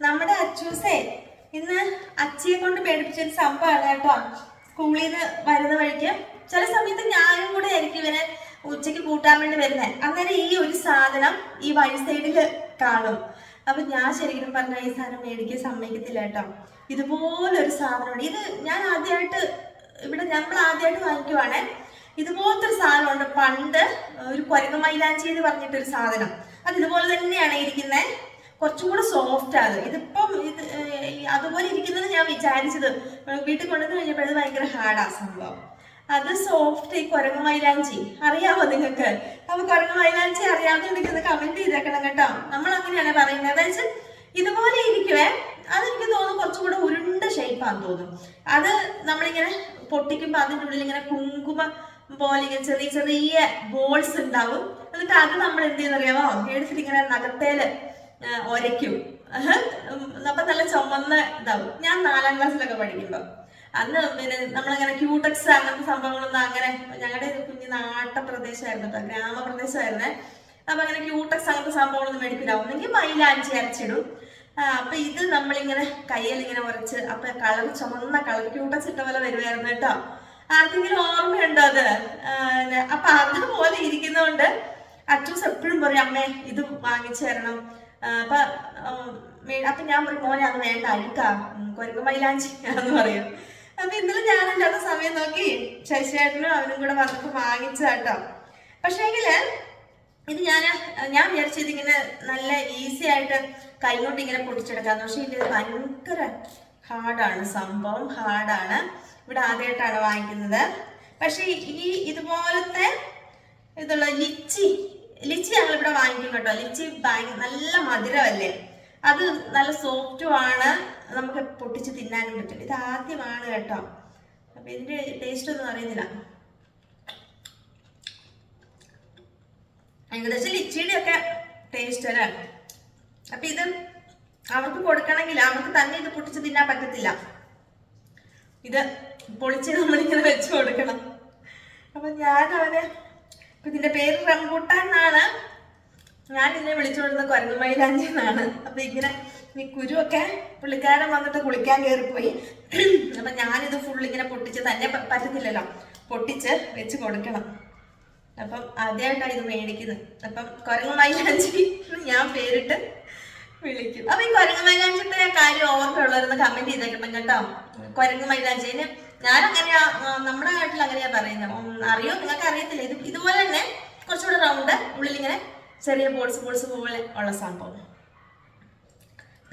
നമ്മുടെ അച്ചൂസേ ഇന്ന് അച്ചിയെ കൊണ്ട് പേടിപ്പിച്ചൊരു സംഭവമാണ് കേട്ടോ. സ്കൂളിൽ നിന്ന് വരുന്ന വഴിക്ക് ചില സമയത്ത് ഞാനും കൂടെ ആയിരിക്കും ഇവനെ ഉച്ചയ്ക്ക് കൂട്ടാൻ വേണ്ടി വരുന്നത്. അങ്ങനെ ഈ ഒരു സാധനം ഈ വഴി സൈഡിൽ കാണും. അപ്പൊ ഞാൻ ശരിക്കും പറഞ്ഞാൽ ഈ സാധനം മേടിക്കാൻ സമ്മതിക്കത്തില്ല കേട്ടോ. ഇതുപോലൊരു സാധനമുണ്ട് ഇത് ഞാൻ ആദ്യമായിട്ട് ഇവിടെ നമ്മൾ ആദ്യമായിട്ട് വാങ്ങിക്കുവാണേ. ഇതുപോലത്തെ ഒരു സാധനമുണ്ട്. പണ്ട് ഒരു കൊരങ്ങ മൈലാഞ്ചി എന്ന് പറഞ്ഞിട്ടൊരു സാധനം. അത് ഇതുപോലെ തന്നെയാണ് ഇരിക്കുന്നത്. കുറച്ചും കൂടെ സോഫ്റ്റ് ആണ്. ഇതിപ്പം ഇത് അതുപോലെ ഇരിക്കുന്നത് ഞാൻ വിചാരിച്ചത്. വീട്ടിൽ കൊണ്ടുവന്ന് കഴിഞ്ഞപ്പോൾ ഇത് ഭയങ്കര ഹാർഡാ സംഭവം. അത് സോഫ്റ്റ് ഈ കുരങ്ങ മൈലാഞ്ചി. അറിയാമോ നിങ്ങൾക്ക്? അപ്പൊ കുരങ്ങ മൈലാഞ്ചി അറിയാവുന്ന കമന്റ് ചെയ്തേക്കണം കേട്ടോ. നമ്മൾ അങ്ങനെയാണ് പറയുന്നത്. അതായത് ഇതുപോലെ ഇരിക്കുവേ അതെനിക്ക് തോന്നുന്നു കുറച്ചും കൂടെ ഉരുണ്ട ഷേപ്പാന്ന് തോന്നും അത് നമ്മളിങ്ങനെ പൊട്ടിക്കുമ്പോൾ അതിന്റെ ഉള്ളിൽ ഇങ്ങനെ കുങ്കുമ പോലെ ഇങ്ങനെ ചെറിയ ചെറിയ ബോൾസ് ഉണ്ടാവും. എന്നിട്ട് അത് നമ്മൾ എന്ത് ചെയ്യുന്നറിയാമോ എടുത്തിട്ട് ഇങ്ങനെ നഖത്തേൽ ആ, ഒരയ്ക്കും. അപ്പൊ നല്ല ചുമന്ന ഇതാവും. ഞാൻ നാലാം ക്ലാസ്സിലൊക്കെ പഠിക്കുമ്പോ. അന്ന് പിന്നെ നമ്മളിങ്ങനെ ക്യൂടെക്സ് അങ്ങനത്തെ സംഭവങ്ങളൊന്നും അങ്ങനെ ഞങ്ങളുടെ കുഞ്ഞു നാട്ടപ്രദേശമായിരുന്നു കേട്ടോ ഗ്രാമപ്രദേശമായിരുന്നേ. അപ്പൊ അങ്ങനെ ക്യൂടെക്സ് അങ്ങനത്തെ സംഭവങ്ങളൊന്നും മേടിക്കില്ല ഒന്നെങ്കിൽ മൈലാഞ്ചി അരച്ചിടും. അപ്പൊ ഇത് നമ്മളിങ്ങനെ കയ്യിൽ ഇങ്ങനെ ഉരച്ച് അപ്പൊ കളർ ചുമന്ന കളർ ക്യൂട്ടക്സ് ഇട്ട പോലെ വരുമായിരുന്നു കേട്ടോ ആർക്കെങ്കിലും ഓർമ്മയുണ്ടോ അത്? അപ്പൊ അതുപോലെ ഇരിക്കുന്നതുകൊണ്ട് അച്ചൂസ് എപ്പോഴും പറയും അമ്മേ ഇത് വാങ്ങിച്ചു തരണം അപ്പൊ അപ്പം ഞാൻ പറയും മോനെ അത് വേണ്ട അഴുക്കാ. കൊരങ്ങ് മൈലാഞ്ചി എന്ന് പറയും. അപ്പൊ ഇന്നലെ ഞാനില്ലാത്ത സമയം നോക്കി ശശിയേട്ടനും അവനും കൂടെ വന്നപ്പോ വാങ്ങിച്ചതാട്ടോ പക്ഷേങ്കിൽ ഇത് ഞാൻ ഞാൻ വിചാരിച്ചു ഇതിങ്ങനെ നല്ല ഈസി ആയിട്ട് കൈകൊണ്ട് ഇങ്ങനെ പൊടിച്ചെടുക്കാന്ന് പക്ഷേ ഇത് ഭയങ്കര ഹാർഡാണ് സംഭവം ഹാർഡാണ്. ഇവിടെ ആദ്യമായിട്ടാണ് വാങ്ങിക്കുന്നത്. പക്ഷേ ഈ ഇതുപോലത്തെ ഇതുള്ള ലിച്ചി ലിച്ചി ഞങ്ങൾ ഇവിടെ വാങ്ങിക്കും കേട്ടോ. ലിച്ചി നല്ല മധുരമല്ലേ? അത് നല്ല സോഫ്റ്റും ആണ്. നമുക്ക് പൊട്ടിച്ച് തിന്നാനും പറ്റും ഇത് ആദ്യമാണ് കേട്ടോ. അപ്പൊ ഇതിന്റെ ടേസ്റ്റ് ഒന്നും അറിയുന്നില്ല. ഏകദേശം ലിച്ചിയുടെ ഒക്കെ ടേസ്റ്റ് അല്ലേ? അപ്പൊ ഇത് അവർക്ക് കൊടുക്കണമെങ്കിൽ അവർക്ക് തന്നെ ഇത് പൊട്ടിച്ച് തിന്നാൻ പറ്റത്തില്ല. ഇത് പൊളിച്ച് നമ്മളിങ്ങനെ വെച്ച് കൊടുക്കണം. അപ്പൊ ഞാൻ അവന് ഇപ്പൊ ഇതിന്റെ പേര് റംബൂട്ടാൻ എന്നാണ് ഞാൻ ഇതിനെ വിളിച്ചുകൊണ്ടിരുന്ന കൊരങ്ങുമൈലാഞ്ചി എന്നാണ് അപ്പൊ ഇങ്ങനെ ഈ കുരുവൊക്കെ പുള്ളിക്കാരൻ വന്നിട്ട് കുളിക്കാൻ കയറിപ്പോയി. അപ്പൊ ഞാനിത് ഫുൾ ഇങ്ങനെ പൊട്ടിച്ച് തന്നെ പറ്റുന്നില്ലല്ലോ പൊട്ടിച്ച് വെച്ച് കൊടുക്കണം. അപ്പം ആദ്യമായിട്ടാണ് ഇത് മേടിക്കുന്നത്. അപ്പം കുരങ്ങ് മൈലാഞ്ചി ഞാൻ പേരിട്ട് വിളിക്കും. അപ്പൊ ഈ കുരങ്ങ് മൈലാഞ്ചിന്റെ കാര്യം ഓർമ്മയുള്ളവരൊന്ന് കമന്റ് ചെയ്തേക്കണം കേട്ടോ. കുരങ്ങ് മൈലാഞ്ചിന് ആ, നമ്മുടെ നാട്ടിൽ അങ്ങനെയാ പറയുന്നത്. അറിയോ? നിങ്ങൾക്ക് അറിയത്തില്ല. ഇത് ഇതുപോലെ തന്നെ കുറച്ചുകൂടെ റൗണ്ട് ഉള്ളിൽ ഇങ്ങനെ ചെറിയ ബോൾസ് ബോൾസ് പോലെ ഉള്ള സംഭവം.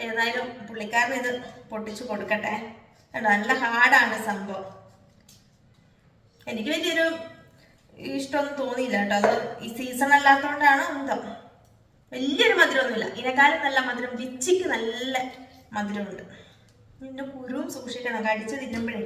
ഏതായാലും പുള്ളിക്കാരൻ ഇത് പൊട്ടിച്ചു കൊടുക്കട്ടെ. കേട്ടോ നല്ല ഹാർഡാണ് സംഭവം. എനിക്ക് വലിയൊരു ഇഷ്ടമൊന്നും തോന്നിയില്ല കേട്ടോ. അത് ഈ സീസൺ അല്ലാത്തതുകൊണ്ടാണ് എന്തോ വലിയൊരു മധുരമൊന്നുമില്ല. ഇതിനെക്കാളും നല്ല മധുരം വിച്ചിക്ക് നല്ല മധുരമുണ്ട്. ഇതിന്റെ കുരുവും സൂക്ഷിക്കണം. കടിച്ചു തിന്നുമ്പോഴേ.